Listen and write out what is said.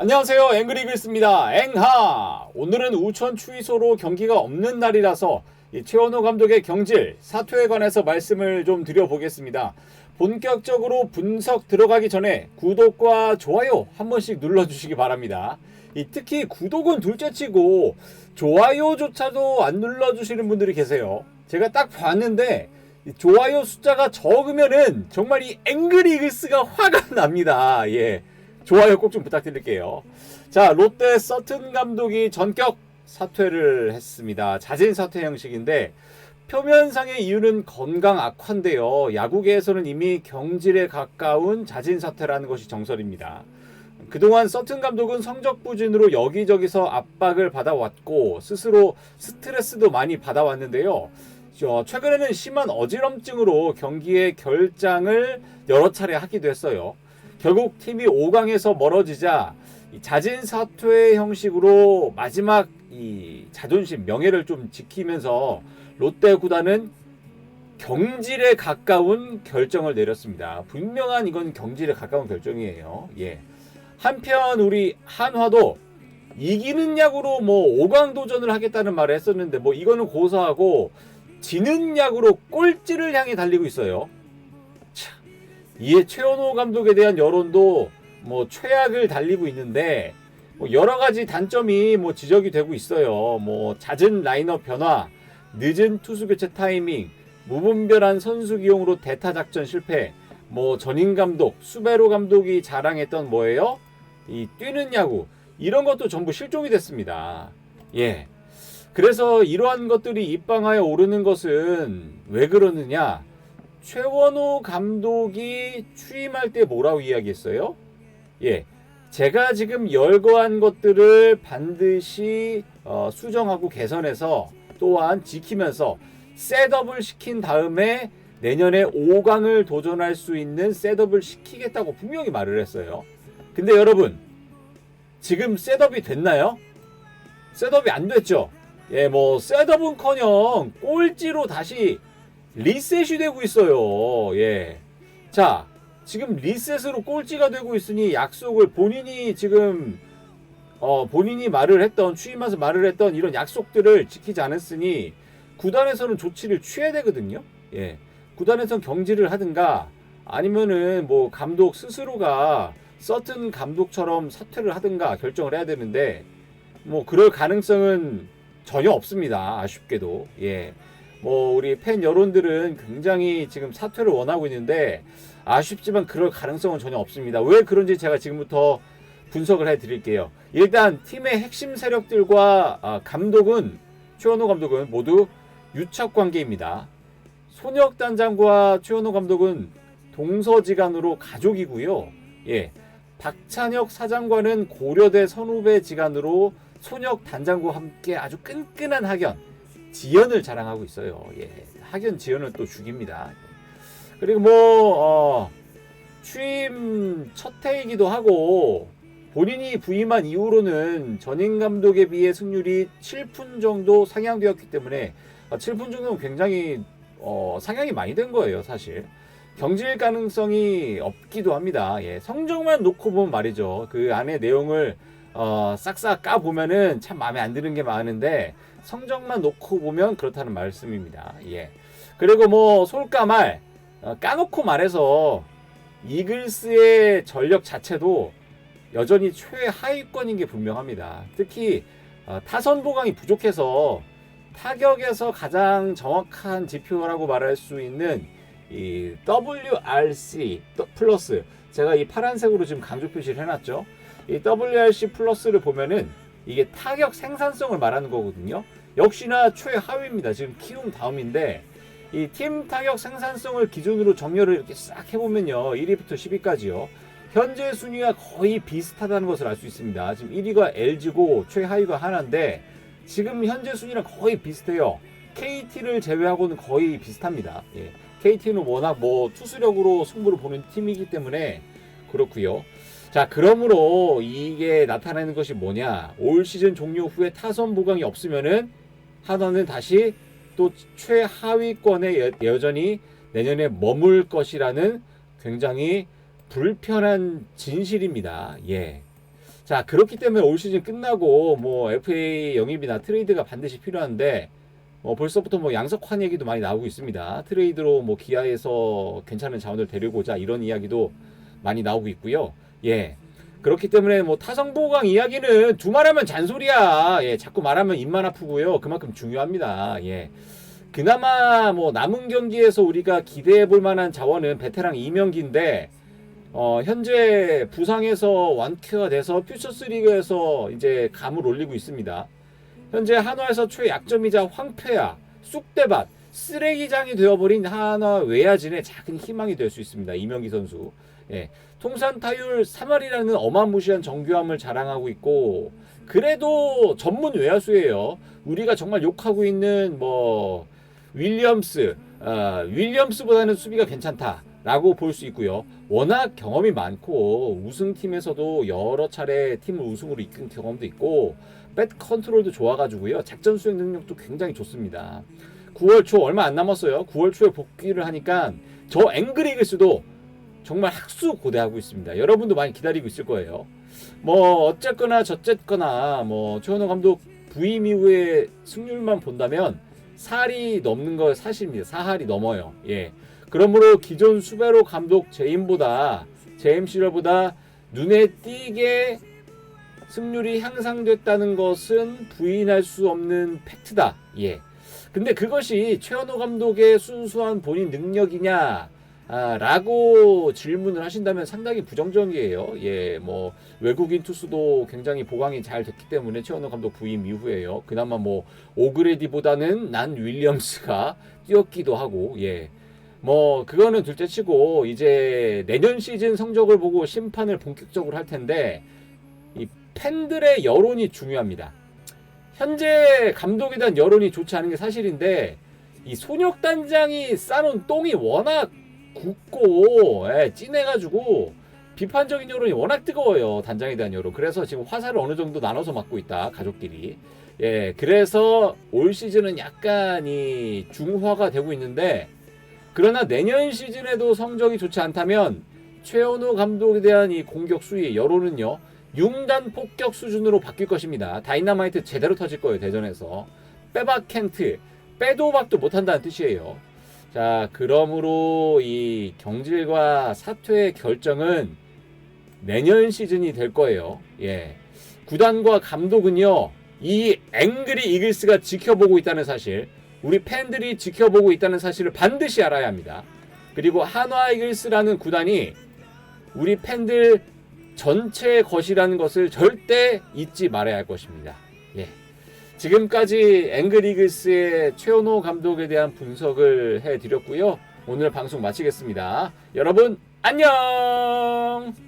안녕하세요. 앵그리글스입니다. 앵하! 오늘은 우천 추위소로 경기가 없는 날이라서 이 최원호 감독의 경질, 사퇴에 관해서 말씀을 좀 드려보겠습니다. 본격적으로 분석 들어가기 전에 구독과 좋아요 한 번씩 눌러주시기 바랍니다. 이 특히 구독은 둘째치고 좋아요조차도 안 눌러주시는 분들이 계세요. 제가 딱 봤는데 이 좋아요 숫자가 적으면은 정말 이 앵그리글스가 화가 납니다. 예. 좋아요 꼭 좀 부탁드릴게요. 자, 롯데 서튼 감독이 전격 사퇴를 했습니다. 자진 사퇴 형식인데 표면상의 이유는 건강 악화인데요. 야구계에서는 이미 경질에 가까운 자진 사퇴라는 것이 정설입니다. 그동안 서튼 감독은 성적 부진으로 여기저기서 압박을 받아왔고 스스로 스트레스도 많이 받아왔는데요. 어, 최근에는 심한 어지럼증으로 경기의 결장을 여러 차례 하기도 했어요. 결국 팀이 5강에서 멀어지자 이 자진 사퇴 형식으로 마지막 이 자존심, 명예를 좀 지키면서 롯데 구단은 경질에 가까운 결정을 내렸습니다. 분명한 이건 경질에 가까운 결정이에요. 예. 한편 우리 한화도 이기는 야구로 뭐 5강 도전을 하겠다는 말을 했었는데 뭐 이거는 고사하고 지는 야구로 꼴찌를 향해 달리고 있어요. 참, 이에 최원호 감독에 대한 여론도 뭐 최악을 달리고 있는데 뭐 여러 가지 단점이 뭐 지적이 되고 있어요. 뭐 잦은 라인업 변화, 늦은 투수 교체 타이밍, 무분별한 선수 기용으로 대타 작전 실패, 뭐 전임 감독, 수베로 감독이 자랑했던 뭐예요? 이 뛰는 야구 이런 것도 전부 실종이 됐습니다. 예. 그래서 이러한 것들이 입방하에 오르는 것은 왜 그러느냐? 최원호 감독이 취임할 때 뭐라고 이야기했어요? 예. 제가 지금 열거한 것들을 반드시 어, 수정하고 개선해서 또한 지키면서 셋업을 시킨 다음에 내년에 5강을 도전할 수 있는 셋업을 시키겠다고 분명히 말을 했어요. 근데 여러분, 지금 셋업이 됐나요? 셋업이 안 됐죠? 예, 뭐, 셋업은 커녕 꼴찌로 다시 리셋이 되고 있어요. 예. 자, 지금 리셋으로 꼴찌가 되고 있으니 약속을 본인이 지금 어, 본인이 말을 했던 취임해서 말을 했던 이런 약속들을 지키지 않았으니 구단에서는 조치를 취해야 되거든요. 예. 구단에선 경질을 하든가 아니면은 뭐 감독 스스로가 서튼 감독처럼 사퇴를 하든가 결정을 해야 되는데 뭐 그럴 가능성은 전혀 없습니다. 아쉽게도. 예. 뭐 우리 팬 여론들은 굉장히 지금 사퇴를 원하고 있는데 아쉽지만 그럴 가능성은 전혀 없습니다. 왜 그런지 제가 지금부터 분석을 해 드릴게요. 일단 팀의 핵심 세력들과 아, 감독은 최원호 감독은 모두 유착 관계입니다. 손혁 단장과 최원호 감독은 동서지간으로 가족이고요. 예. 박찬혁 사장과는 고려대 선후배 지간으로 손혁 단장과 함께 아주 끈끈한 학연, 지연을 자랑하고 있어요. 예. 학연 지연을 또 죽입니다. 그리고 뭐 어, 취임 첫 해이기도 하고 본인이 부임한 이후로는 전임 감독에 비해 승률이 7푼 정도 상향되었기 때문에 7푼 정도는 굉장히 어, 상향이 많이 된 거예요, 사실. 경질 가능성이 없기도 합니다. 예, 성적만 놓고 보면 말이죠. 그 안에 내용을 어, 싹싹 까 보면은 참 마음에 안 드는 게 많은데 성적만 놓고 보면 그렇다는 말씀입니다. 예. 그리고 뭐 솔까말 어, 까놓고 말해서 이글스의 전력 자체도 여전히 최하위권인 게 분명합니다. 특히 어, 타선 보강이 부족해서 타격에서 가장 정확한 지표라고 말할 수 있는 이 WRC 플러스 제가 이 파란색으로 지금 강조 표시를 해놨죠. 이 WRC 플러스를 보면은 이게 타격 생산성을 말하는 거거든요. 역시나 최하위입니다. 지금 키움 다음인데 이 팀 타격 생산성을 기준으로 정렬을 이렇게 싹 해보면요. 1위부터 10위까지요. 현재 순위가 거의 비슷하다는 것을 알 수 있습니다. 지금 1위가 LG고 최하위가 하나인데 지금 현재 순위랑 거의 비슷해요. KT를 제외하고는 거의 비슷합니다. 예. KT는 워낙 뭐 투수력으로 승부를 보는 팀이기 때문에 그렇고요. 자, 그러므로 이게 나타나는 것이 뭐냐? 올 시즌 종료 후에 타선 보강이 없으면은 하나는 다시 또 최하위권에 여, 여전히 내년에 머물 것이라는 굉장히 불편한 진실입니다. 예. 자 그렇기 때문에 올 시즌 끝나고 뭐 FA 영입이나 트레이드가 반드시 필요한데 어, 벌써부터 뭐 양석환 얘기도 많이 나오고 있습니다. 트레이드로 뭐 기아에서 괜찮은 자원을 데리고자 이런 이야기도 많이 나오고 있고요. 예. 그렇기 때문에 뭐 타성 보강 이야기는 두 말하면 잔소리야. 예, 자꾸 말하면 입만 아프고요. 그만큼 중요합니다. 예. 그나마 뭐 남은 경기에서 우리가 기대해 볼 만한 자원은 베테랑 이명기인데 어, 현재 부상에서 완쾌가 돼서 퓨처스 리그에서 이제 감을 올리고 있습니다. 현재 한화에서 최약점이자 황폐야, 쑥대밭, 쓰레기장이 되어버린 한화 외야진의 작은 희망이 될 수 있습니다. 이명기 선수. 예. 통산 타율 3할이라는 어마무시한 정교함을 자랑하고 있고 그래도 전문 외야수예요. 우리가 정말 욕하고 있는 뭐 윌리엄스, 어, 윌리엄스보다는 수비가 괜찮다 라고 볼 수 있고요. 워낙 경험이 많고 우승팀에서도 여러 차례 팀을 우승으로 이끈 경험도 있고 뱃 컨트롤도 좋아가지고요. 작전 수행 능력도 굉장히 좋습니다. 9월 초 얼마 안 남았어요. 9월 초에 복귀를 하니까 저 앵그리 글스도 정말 학수 고대하고 있습니다. 여러분도 많이 기다리고 있을 거예요. 뭐 어쨌거나 저쨌거나 뭐 최원호 감독 부임 이후에 승률만 본다면 4할이 넘는 거 사실입니다. 4할이 넘어요. 예. 그러므로 기존 수베로 감독 제임보다 제임 시절보다 눈에 띄게 승률이 향상됐다는 것은 부인할 수 없는 팩트다. 예. 근데 그것이 최원호 감독의 순수한 본인 능력이냐? 아, 라고 질문을 하신다면 상당히 부정적이에요. 예, 뭐, 외국인 투수도 굉장히 보강이 잘 됐기 때문에 최원호 감독 부임 이후에요. 그나마 뭐, 오그레디보다는 난 윌리엄스가 뛰었기도 하고, 예. 뭐, 그거는 둘째 치고, 이제 내년 시즌 성적을 보고 심판을 본격적으로 할 텐데, 이 팬들의 여론이 중요합니다. 현재 감독에 대한 여론이 좋지 않은 게 사실인데, 이 손혁 단장이 싸놓은 똥이 워낙 굳고 예, 진해가지고 비판적인 여론이 워낙 뜨거워요 단장에 대한 여론. 그래서 지금 화살을 어느 정도 나눠서 맞고 있다 가족끼리. 예 그래서 올 시즌은 약간 이 중화가 되고 있는데 그러나 내년 시즌에도 성적이 좋지 않다면 최원호 감독에 대한 이 공격 수위 여론은요 융단 폭격 수준으로 바뀔 것입니다 다이나마이트 제대로 터질 거예요 대전에서 빼박 켄트 빼도 박도 못한다는 뜻이에요 자, 그러므로 이 경질과 사퇴의 결정은 내년 시즌이 될 거예요. 예. 구단과 감독은요, 이 앵그리 이글스가 지켜보고 있다는 사실, 우리 팬들이 지켜보고 있다는 사실을 반드시 알아야 합니다. 그리고 한화 이글스라는 구단이 우리 팬들 전체의 것이라는 것을 절대 잊지 말아야 할 것입니다. 예. 지금까지 앵그리글스의 최원호 감독에 대한 분석을 해드렸고요. 오늘 방송 마치겠습니다. 여러분 안녕.